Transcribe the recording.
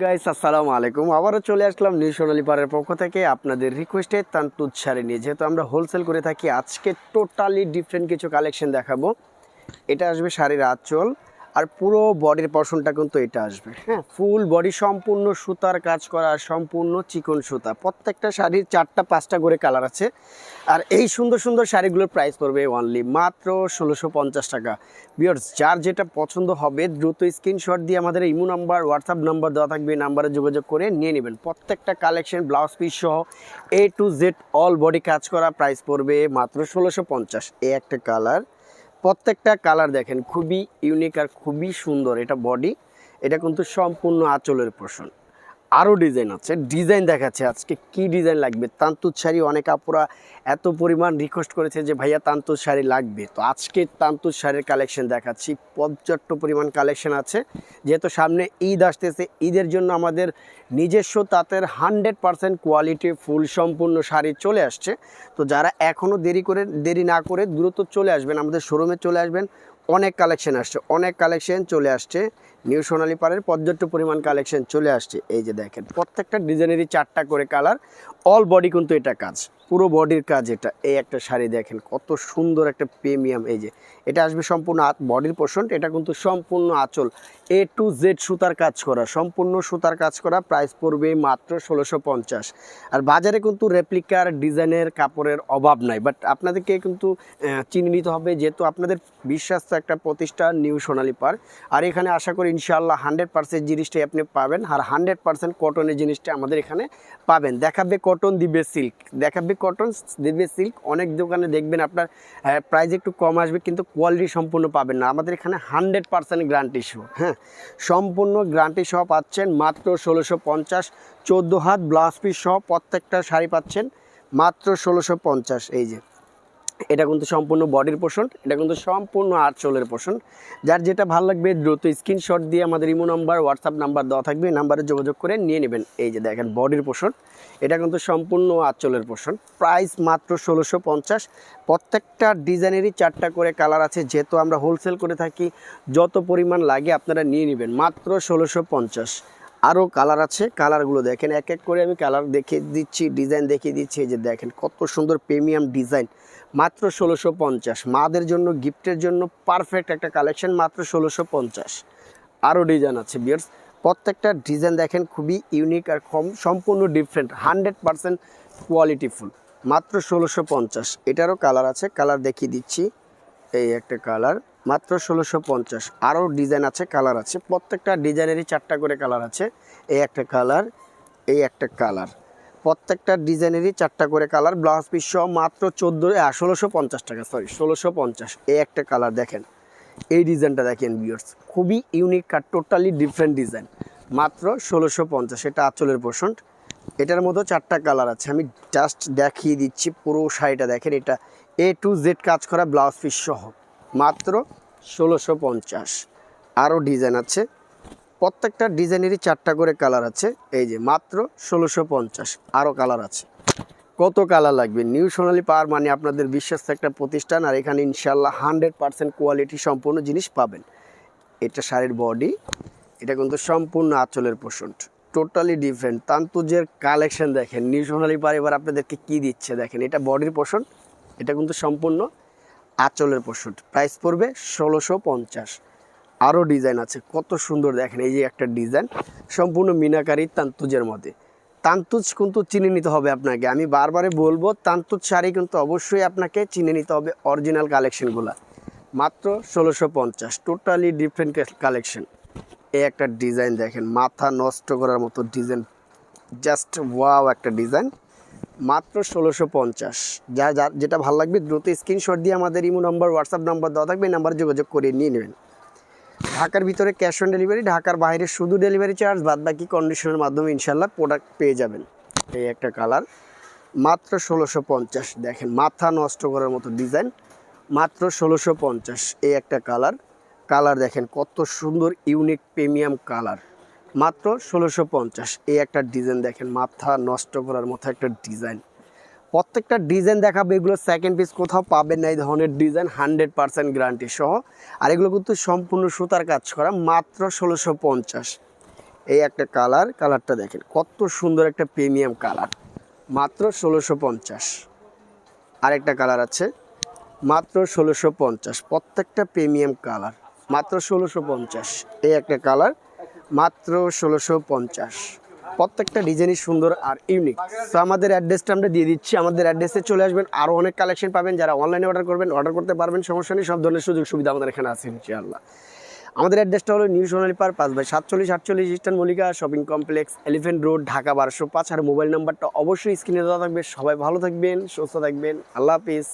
Guys আসসালামু আলাইকুম। আবারও চলে আসলাম নিউ সোনালী পক্ষ থেকে আপনাদের রিকোয়েস্টে তান্তুত শাড়ি নিয়ে। যেহেতু আমরা হোলসেল করে থাকি, আজকে টোটালি ডিফারেন্ট কিছু কালেকশন দেখাবো। এটা আসবে শাড়ির আঁচল। আর পুরো বডির পশনটা কিন্তু এটা আসবে। হ্যাঁ। ফুল বডি সম্পূর্ণ সুতার কাজ করা সম্পূর্ণ চিকন সুতা। প্রত্যেকটা শাড়ির চারটা পাঁচটা করে কালার আছে। আর এই সুন্দর সুন্দর শাড়িগুলোর প্রাইস পড়বে অনলি মাত্র ষোলোশো পঞ্চাশ টাকা। বিয়ার্স যার যেটা পছন্দ হবে দ্রুত স্ক্রিনশট দিয়ে আমাদের ইমো নাম্বার হোয়াটসঅ্যাপ নাম্বার দেওয়া থাকবে নাম্বারে যোগাযোগ করে নিয়ে নেবেন। প্রত্যেকটা কালেকশন ব্লাউজ পিস সহ A to Z all body কাজ করা প্রাইস পড়বে মাত্র ষোলোশো পঞ্চাশ। এই একটা কালার প্রত্যেকটা কালার দেখেন, খুবই ইউনিক আর খুবই সুন্দর এটা বডি এটা কিন্তু সম্পূর্ণ আঁচলের পোষণ আরও ডিজাইন আছে। ডিজাইন দেখাচ্ছে আজকে কি ডিজাইন লাগবে? তান্তুর শাড়ি অনেক আপুরা এত পরিমাণ রিকোয়েস্ট করেছে যে, ভাইয়া, তান্তুর শাড়ি লাগবে। তো আজকে তান্তুর শাড়ির কালেকশন দেখাচ্ছি। পর্যাপ্ত পরিমাণ কালেকশন আছে। যেহেতু সামনে ঈদ আসতেছে, ঈদের জন্য আমাদের নিজস্ব তাঁতের হান্ড্রেড পারসেন্ট কোয়ালিটি ফুল সম্পূর্ণ শাড়ি চলে আসছে। তো যারা এখনও দেরি করে, দেরি না করে দ্রুত চলে আসবেন, আমাদের শোরুমে চলে আসবেন। অনেক কালেকশন আসছে, অনেক কালেকশন চলে আসছে। নিউ সোনালী পাড়ের পর্যাপ্ত পরিমাণ কালেকশন চলে আসছে। এই যে দেখেন প্রত্যেকটা ডিজাইনেরই চারটা করে কালার অল বডি কিন্তু এটা কাজ পুরো বডির কাজ এটা। এই একটা শাড়ি দেখেন কত সুন্দর একটা প্রিমিয়াম এই যে। এটা আসবে সম্পূর্ণ বডির পোষণ এটা কিন্তু সম্পূর্ণ আঁচল এ টু জেড সুতার কাজ করা সম্পূর্ণ সুতার কাজ করা প্রাইস পড়বে মাত্র ষোলোশো পঞ্চাশ। আর বাজারে কিন্তু রেপ্লিকার ডিজাইনের কাপড়ের অভাব নাই বাট আপনাদেরকে কিন্তু আহ, চিনে নিতে হবে যেহেতু আপনাদের বিশ্বাস্ত একটা প্রতিষ্ঠান নিউ সোনালী পার আর এখানে আশা করি ইনশাআল্লাহ হান্ড্রেড পার্সেন্ট জিনিসটাই আপনি পাবেন আর হান্ড্রেড পার্সেন্ট কটনের জিনিসটা আমাদের এখানে পাবেন। দেখাবে কটন দিবে সিল্ক দেখাবে কটন দিবে সিল্ক অনেক দোকানে দেখবেন আপনার প্রাইস একটু কম আসবে কিন্তু কোয়ালিটি সম্পূর্ণ পাবেন না। আমাদের এখানে হান্ড্রেড পার্সেন্ট গ্যারান্টি সহ হ্যাঁ? সম্পূর্ণ গ্যারান্টি সহ পাচ্ছেন, মাত্র ষোলোশো পঞ্চাশ। চোদ্দ হাত ব্লাউজ পিস সহ প্রত্যেকটা শাড়ি পাচ্ছেন, মাত্র ষোলোশো পঞ্চাশ, এই যে। এটা কিন্তু সম্পূর্ণ বডির পোষণ এটা কিন্তু সম্পূর্ণ আঁচলের পোষণ যার যেটা ভালো লাগবে, দ্রুত স্ক্রিনশট দিয়ে আমাদের ইমো নাম্বার হোয়াটসঅ্যাপ নাম্বার দেওয়া থাকবে নাম্বারে যোগাযোগ করে নিয়ে নেবেন। এই যে দেখেন বডির পোষণ এটা কিন্তু সম্পূর্ণ আঁচলের পোষণ প্রাইস মাত্র ষোলোশো পঞ্চাশ। প্রত্যেকটা ডিজাইনেরই চারটা করে কালার আছে, যেহেতু আমরা হোলসেল করে থাকি, যত পরিমাণ লাগে আপনারা নিয়ে নেবেন। মাত্র ষোলোশো পঞ্চাশ। আরও কালার আছে। কালারগুলো দেখেন, এক এক করে আমি কালার দেখিয়ে দিচ্ছি ডিজাইন দেখিয়ে দিচ্ছি, এই যে দেখেন কত সুন্দর প্রিমিয়াম ডিজাইন মাত্র ষোলোশো পঞ্চাশ। মাদের জন্য গিফটের জন্য পারফেক্ট একটা কালেকশন মাত্র ষোলোশো পঞ্চাশ। আরও ডিজাইন আছে বিয়ার্স প্রত্যেকটা ডিজাইন দেখেন খুবই ইউনিক আর কম, সম্পূর্ণ ডিফারেন্ট হান্ড্রেড পারসেন্ট কোয়ালিটিফুল মাত্র ষোলোশো পঞ্চাশ। এটারও কালার আছে কালার দেখিয়ে দিচ্ছি। এই একটা কালার মাত্র ষোলোশো পঞ্চাশ। আরও ডিজাইন আছে কালার আছে। প্রত্যেকটা ডিজাইনেরই চারটা করে কালার আছে। এই একটা কালার এই একটা কালার প্রত্যেকটা ডিজাইনেরই চারটা করে কালার ব্লাউজ পিস সহ মাত্র চোদ্দ ষোলোশো পঞ্চাশ টাকা সরি ষোলোশো পঞ্চাশ। এই একটা কালার দেখেন। এই ডিজাইনটা দেখেন বিয়ার্স খুবই ইউনিক আর টোটালি ডিফারেন্ট ডিজাইন মাত্র ষোলোশো পঞ্চাশ, এটা আঁচলের পোষণ এটার মধ্যে চারটা কালার আছে। আমি জাস্ট দেখিয়ে দিচ্ছি, পুরো শাড়িটা দেখেন, এটা এ টু জেড কাজ করা ব্লাউজ পিস সহ। মাত্র ষোলোশো পঞ্চাশ। আরও ডিজাইন আছে। প্রত্যেকটা ডিজাইনেরই চারটা করে কালার আছে। এই যে মাত্র ষোলোশো পঞ্চাশ। আরও কালার আছে। কত কালার লাগবে? নিউ সোনালি পাওয়ার মানে আপনাদের বিশ্বাস্ত একটা প্রতিষ্ঠান আর এখানে ইনশাল্লাহ হান্ড্রেড পার্সেন্ট কোয়ালিটি সম্পূর্ণ জিনিস পাবেন। এটা শাড়ির বডি, এটা কিন্তু সম্পূর্ণ আঁচলের পোষণ। টোটালি ডিফারেন্ট তান্তুজের কালেকশন দেখেন। নিউ সোনালি পার এবার আপনাদেরকে কী দিচ্ছে দেখেন। এটা বডির পোষণ, এটা কিন্তু সম্পূর্ণ আঁচলের পোষণ প্রাইস পড়বে ষোলোশো পঞ্চাশ। আরও ডিজাইন আছে, কত সুন্দর দেখেন, এই যে একটা ডিজাইন সম্পূর্ণ মিনাকারি তান্তুজের মধ্যে। তান্তুজ কিন্তু চিনে নিতে হবে আপনাকে, আমি বারবারে বলব, তান্তুজ শাড়ি কিন্তু অবশ্যই আপনাকে চিনে নিতে হবে অরিজিনাল কালেকশনগুলা মাত্র ষোলোশো পঞ্চাশ টোটালি ডিফারেন্ট কালেকশন এই একটা ডিজাইন দেখেন, মাথা নষ্ট করার মতো ডিজাইন জাস্ট ওয়াও একটা ডিজাইন মাত্র ষোলোশো পঞ্চাশ। যা যা, যেটা ভালো লাগবে, দ্রুত স্ক্রিনশট দিয়ে আমাদের ইমো নম্বর হোয়াটসঅ্যাপ নাম্বার দেওয়া থাকবে, এই নাম্বারে যোগাযোগ করে নিয়ে নেবেন। ঢাকার ভিতরে ক্যাশ অন ডেলিভারি ঢাকার বাইরে শুধু ডেলিভারি চার্জ বাদ বাকি কন্ডিশনের মাধ্যমে ইনশাল্লাহ প্রোডাক্ট পেয়ে যাবেন। এই একটা কালার মাত্র ষোলোশো পঞ্চাশ। দেখেন, মাথা নষ্ট করার মতো ডিজাইন মাত্র ষোলোশো পঞ্চাশ। এই একটা কালার কালার দেখেন, কত সুন্দর ইউনিক প্রিমিয়াম কালার মাত্র ষোলোশো পঞ্চাশ। এই একটা ডিজাইন দেখেন, মাথা নষ্ট করার মতো একটা ডিজাইন প্রত্যেকটা ডিজাইন দেখাবে, এগুলো সেকেন্ড পিস কোথাও পাবেন না, এই ধরনের ডিজাইন হান্ড্রেড পারসেন্ট গ্যারান্টি সহ। আর এগুলো কিন্তু সম্পূর্ণ সুতার কাজ করা, মাত্র ষোলোশো পঞ্চাশ। এই একটা কালার কালারটা দেখেন, কত সুন্দর একটা প্রিমিয়াম কালার মাত্র ষোলোশো পঞ্চাশ। আরেকটা কালার আছে, মাত্র ষোলোশো পঞ্চাশ। প্রত্যেকটা প্রিমিয়াম কালার মাত্র ষোলোশো পঞ্চাশ। এই একটা কালার মাত্র ষোলোশো পঞ্চাশ। প্রত্যেকটা ডিজাইনই সুন্দর আর ইউনিক তো আমাদের অ্যাড্রেসটা আমরা দিয়ে দিচ্ছি। আমাদের অ্যাড্রেসে চলে আসবেন। আরও অনেক কালেকশন পাবেন। যারা অনলাইনে অর্ডার করবেন অর্ডার করতে পারবেন, সমস্যা নেই। সব ধরনের সুযোগ সুবিধা আমাদের এখানে আছে, ইনশাআল্লাহ। আমাদের অ্যাড্রেসটা হলো নিউ সোনালী পার পাঁচ বাই সাতচল্লিশ, আটচল্লিশ eastern Mallika shopping complex elephant road Dhaka বারোশো পাঁচ। আর মোবাইল নাম্বারটা অবশ্যই স্ক্রিনে দেওয়া থাকবে। সবাই ভালো থাকবেন, সুস্থ থাকবেন। আল্লাহ হাফিজ।